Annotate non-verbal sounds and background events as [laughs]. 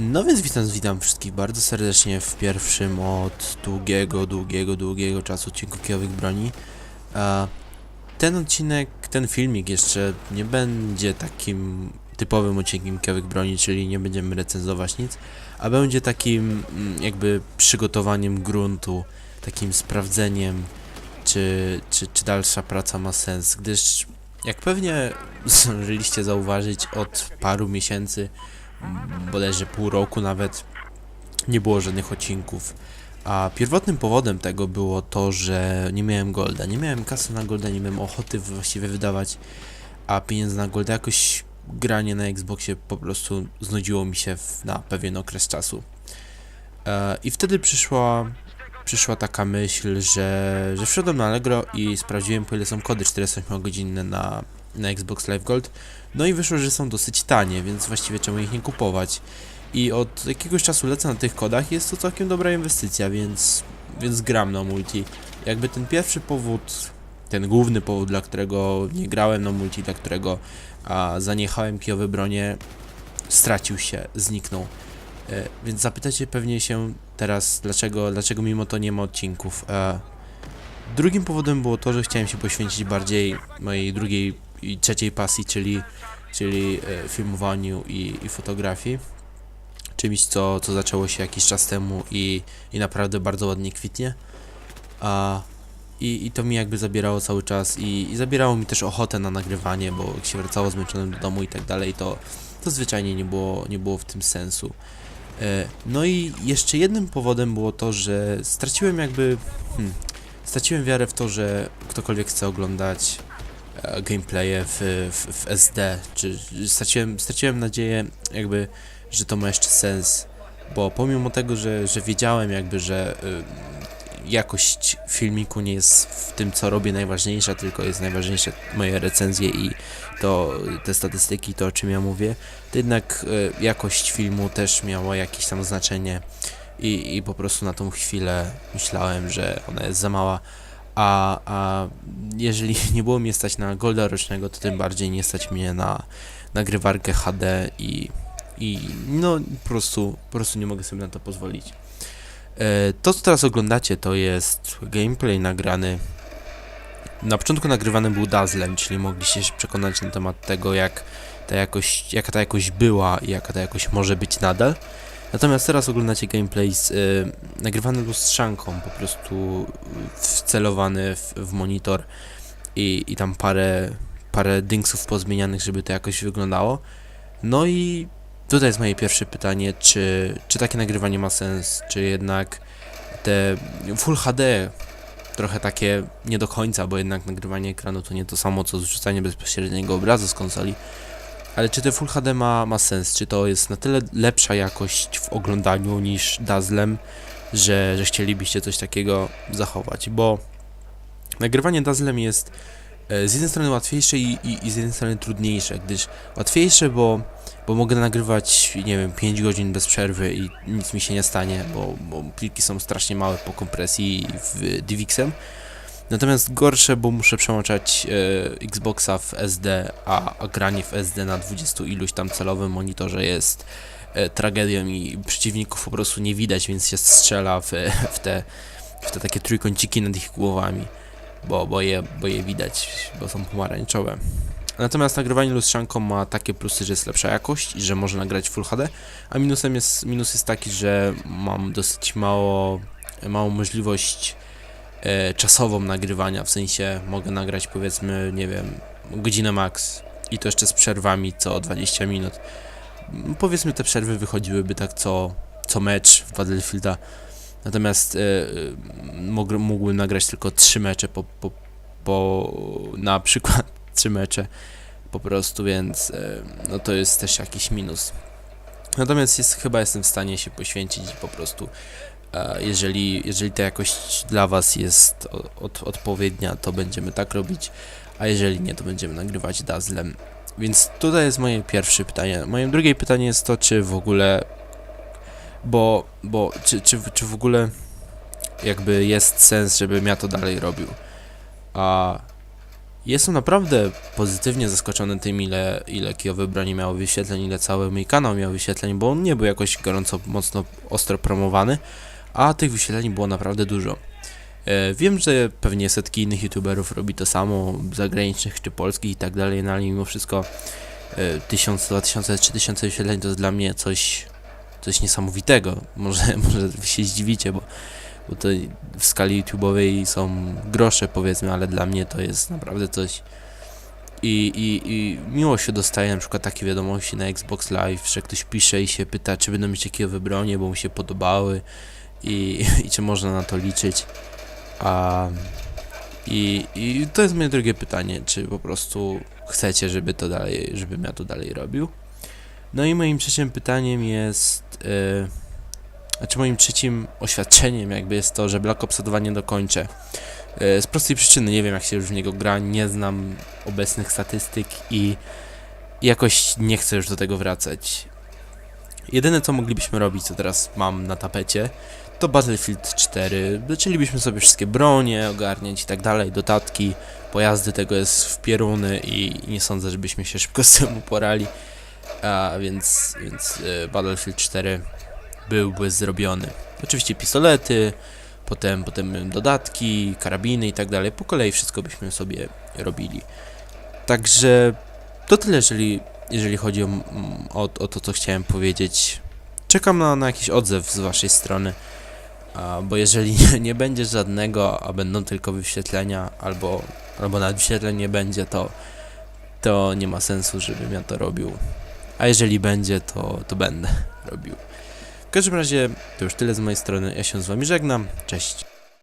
No więc witam, witam wszystkich bardzo serdecznie w pierwszym od długiego, długiego, długiego czasu odcinku Kijowych Broni. Ten odcinek, ten filmik jeszcze nie będzie takim typowym odcinkiem Kijowych Broni, czyli nie będziemy recenzować nic, a będzie takim mm, jakby przygotowaniem gruntu, takim sprawdzeniem, czy, czy, czy dalsza praca ma sens, gdyż jak pewnie [laughs] zdążyliście zauważyć od paru miesięcy bodajże pół roku nawet nie było żadnych odcinków. A pierwotnym powodem tego było to, że nie miałem golda. Nie miałem kasy na golda, nie miałem ochoty właściwie wydawać, a pieniędzy na golda jakoś granie na Xboxie po prostu znudziło mi się w, na pewien okres czasu. E, I wtedy przyszła, przyszła taka myśl, że, że wszedłem na Allegro i sprawdziłem po ile są kody 48-godzinne na, na Xbox Live Gold. No i wyszło, że są dosyć tanie, więc właściwie czemu ich nie kupować. I od jakiegoś czasu lecę na tych kodach, jest to całkiem dobra inwestycja, więc, więc gram na multi. Jakby ten pierwszy powód, ten główny powód, dla którego nie grałem na multi, dla którego a, zaniechałem kijowe bronie, stracił się, zniknął. E, więc zapytacie pewnie się teraz, dlaczego, dlaczego mimo to nie ma odcinków. Drugim powodem było to, że chciałem się poświęcić bardziej mojej drugiej i trzeciej pasji, czyli, czyli e, filmowaniu i, i fotografii. Czymś, co, co zaczęło się jakiś czas temu i, i naprawdę bardzo ładnie kwitnie. A, i, I to mi jakby zabierało cały czas i, i zabierało mi też ochotę na nagrywanie, bo jak się wracało zmęczonym do domu i tak dalej, to, to zwyczajnie nie było, nie było w tym sensu. E, No i jeszcze jednym powodem było to, że straciłem jakby. Hmm, straciłem wiarę w to, że ktokolwiek chce oglądać e, gameplaye w, w, w SD, czy straciłem, straciłem nadzieję jakby, że to ma jeszcze sens, bo pomimo tego, że, że wiedziałem jakby, że y, jakość filmiku nie jest w tym, co robię najważniejsza, tylko jest najważniejsze moje recenzje i to te statystyki, to o czym ja mówię, to jednak y, jakość filmu też miała jakieś tam znaczenie i, i po prostu na tą chwilę myślałem, że ona jest za mała, a, a jeżeli [laughs] nie było mnie stać na golda rocznego, to tym bardziej nie stać mnie na nagrywarkę HD i, i no po prostu, po prostu nie mogę sobie na to pozwolić. E, To, co teraz oglądacie, to jest gameplay nagrany. Na początku nagrywany był Dazzlem, czyli mogliście się przekonać na temat tego, jak ta jakość, jaka ta jakość była i jaka ta jakość może być nadal. Natomiast teraz oglądacie gameplay z, y, nagrywany lustrzanką, po prostu wcelowany w, w monitor i, i tam parę, parę dingsów pozmienianych, żeby to jakoś wyglądało. No i tutaj jest moje pierwsze pytanie, czy, czy takie nagrywanie ma sens, czy jednak te Full HD trochę takie nie do końca, bo jednak nagrywanie ekranu to nie to samo co zrzucanie bezpośredniego obrazu z konsoli. Ale czy te Full HD ma, ma sens? Czy to jest na tyle lepsza jakość w oglądaniu niż Dazzlem, że, że chcielibyście coś takiego zachować? Bo nagrywanie Dazzlem jest e, z jednej strony łatwiejsze i, i, i z jednej strony trudniejsze, gdyż łatwiejsze, bo, bo mogę nagrywać, nie wiem, 5 godzin bez przerwy i nic mi się nie stanie, bo, bo pliki są strasznie małe po kompresji w DivXem. Natomiast gorsze, bo muszę przełączać e, Xboxa w SD, a, a granie w SD na 20 iluś tam celowym monitorze jest e, tragedią i przeciwników po prostu nie widać, więc się strzela w, [laughs] w, te, w te takie trójkąciki nad ich głowami, bo, bo, je, bo je widać, bo są pomarańczowe. Natomiast nagrywanie lustrzanką ma takie plusy, że jest lepsza jakość i że można nagrać Full HD, a minusem jest, minus jest taki, że mam dosyć mało, małą możliwość e, czasową nagrywania, w sensie mogę nagrać powiedzmy, nie wiem, godzinę max i to jeszcze z przerwami co 20 minut. Powiedzmy te przerwy wychodziłyby tak co, co mecz w Battlefielda, natomiast e, e, mógł, mógłbym nagrać tylko 3 mecze po, po, po na przykład 3 mecze po prostu, więc e, no to jest też jakiś minus. Natomiast jest, chyba jestem w stanie się poświęcić po prostu E, Jeżeli, jeżeli ta jakość dla Was jest od, odpowiednia, to będziemy tak robić, a jeżeli nie, to będziemy nagrywać Dazzlem. Więc tutaj jest moje pierwsze pytanie. Moje drugie pytanie jest to, czy w ogóle. Bo, bo czy, czy, czy w ogóle jakby jest sens, żebym ja to dalej robił. A Jestem naprawdę pozytywnie zaskoczony tym, ile, ile kijowe broni miało wyświetleń, ile cały mój kanał miał wyświetleń, bo on nie był jakoś gorąco, mocno, ostro promowany, a tych wyświetleń było naprawdę dużo. E, wiem, że pewnie setki innych youtuberów robi to samo, zagranicznych czy polskich i tak dalej, no ale mimo wszystko e, 1000, 2000, 3000 wyświetleń to jest dla mnie coś, coś niesamowitego. Może, [laughs] może się zdziwicie, bo, bo to w skali YouTube'owej są grosze powiedzmy, ale dla mnie to jest naprawdę coś. I, i, I miło się dostaje na przykład takie wiadomości na Xbox Live, że ktoś pisze i się pyta, czy będą mieć jakiegowe bronie, bo mu się podobały i, [laughs] i czy można na to liczyć. A, i, I to jest moje drugie pytanie, czy po prostu chcecie, żeby to dalej, żebym ja to dalej robił. No i moim trzecim pytaniem jest, yy, znaczy moim trzecim oświadczeniem jakby jest to, że Black Ops 2 nie dokończę. Yy, z prostej przyczyny nie wiem jak się już w niego gra, nie znam obecnych statystyk i jakoś nie chcę już do tego wracać. Jedyne co moglibyśmy robić, co teraz mam na tapecie, to Battlefield 4. Zaczęlibyśmy sobie wszystkie bronie ogarniać i tak dalej, dodatki, pojazdy tego jest w pieruny i nie sądzę, żebyśmy się szybko z tym uporali. A więc, więc e, Battlefield 4 byłby zrobiony. Oczywiście pistolety, potem, potem dodatki, karabiny i tak dalej. Po kolei wszystko byśmy sobie robili. Także to tyle, jeżeli, jeżeli chodzi o, o, o to, co chciałem powiedzieć. Czekam na, na jakiś odzew z waszej strony. A, bo jeżeli [laughs] nie będzie żadnego, a będą tylko wyświetlenia, albo, albo nawet wyświetleń nie będzie, to, to nie ma sensu, żebym ja to robił. A jeżeli będzie, to, to będę [laughs] robił. W każdym razie to już tyle z mojej strony. Ja się z wami żegnam. Cześć.